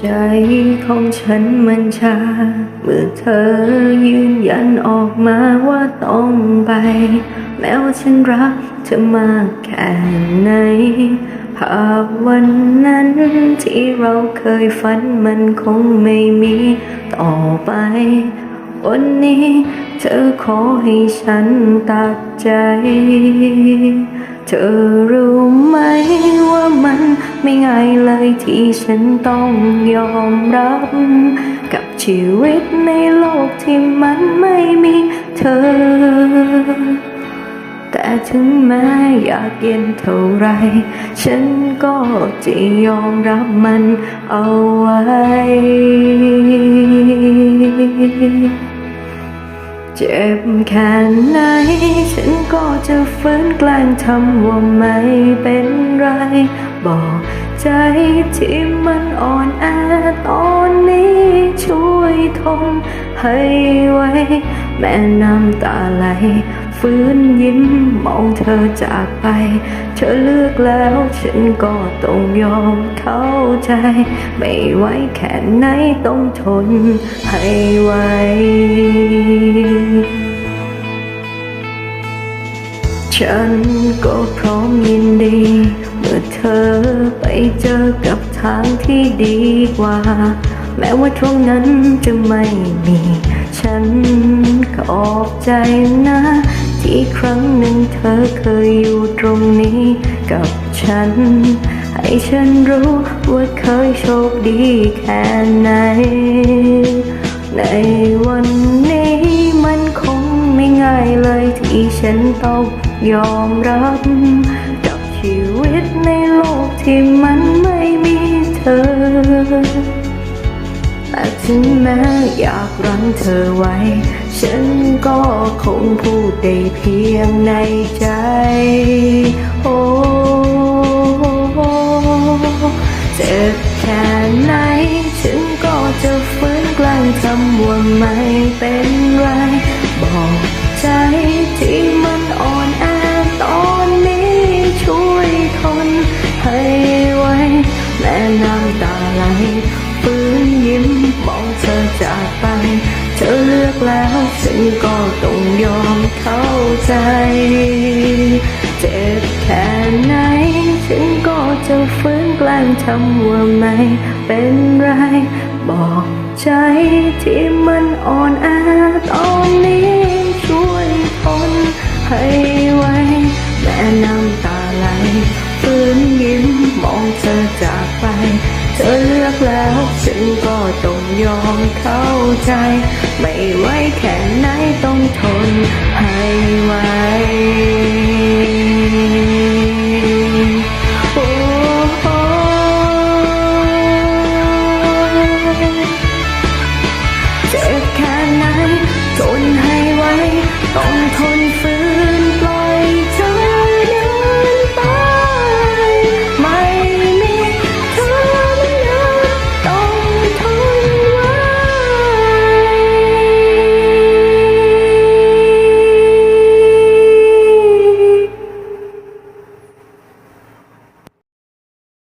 ใจของฉันมันชา เมื่อเธอยืนยันออกมาว่าต้องไป แม้ว่าฉันรักเธอมากแค่ไหน ภาพวันนั้นที่เราเคยฝันมันคงไม่มีต่อไป วันนี้เธอขอให้ฉันตัดใจ เธอรู้ไหมว่ามันไม่ง่ายเลยที่ฉันต้องยอมรับ กับชีวิตในโลกที่มันไม่มีเธอ แต่ถึงแม้อยากเย็นเท่าไร ฉันก็จะยอมรับมันเอาไว้เจ็บแค่ไหนฉัน ก็จะฝืนแกล้งทำว่าไม่เป็นไร บอกใจที่มันอ่อนแอตอนนี้ช่วยทนให้ไว้ แม่น้ำตาไหลฟื้นยิ้มมองเธอจากไป เธอเลือกแล้วฉันก็ต้องยอมเข้าใจ ไม่ไหวแค่ไหนต้องทนให้ไหว ฉันก็พร้อมยินดี เมื่อเธอไปเจอกับทางที่ดีกว่า แม้ว่าช่วงนั้นจะไม่มี ฉันขอบใจนะ ที่ครั้งหนึ่งเธอเคยอยู่ตรงนี้ กับฉัน ให้ฉันรู้ว่าเคยโชคดีแค่ไหน ในวันนี้มันคงไม่ง่ายเลยที่ฉันต้อง ยอมรับ กับชีวิตในโลกที่มันไม่มีเธอ แต่ถึงแม้อยากรั้งเธอไว้ ฉันก็คงพูดได้เพียงในใจ โอ้เจ็บแค่ไหนฉันก็จะฝืนกล้งทำว่าไม่เป็นไร บอกใจที่มันอ่อน เธอเลือกแล้วฉันก็ต้องยอมเข้าใจ เจ็บแค่ไหน ฉันก็จะฝืนแกล้งทำว่าไม่เป็นไร บอกใจที่มันอ่อนแอตอนนี้ช่วยทนให้ไวแม่น้ำตาไหลฟื้นยิ้มมองเธอจากไป เธอเลือกแล้ว ฉันก็ต้องยอมเข้าใจ ไม่ไว้แค่ไหนต้องทนให้ไว้เจ็บแค่ไหนทนให้ไวต้องทน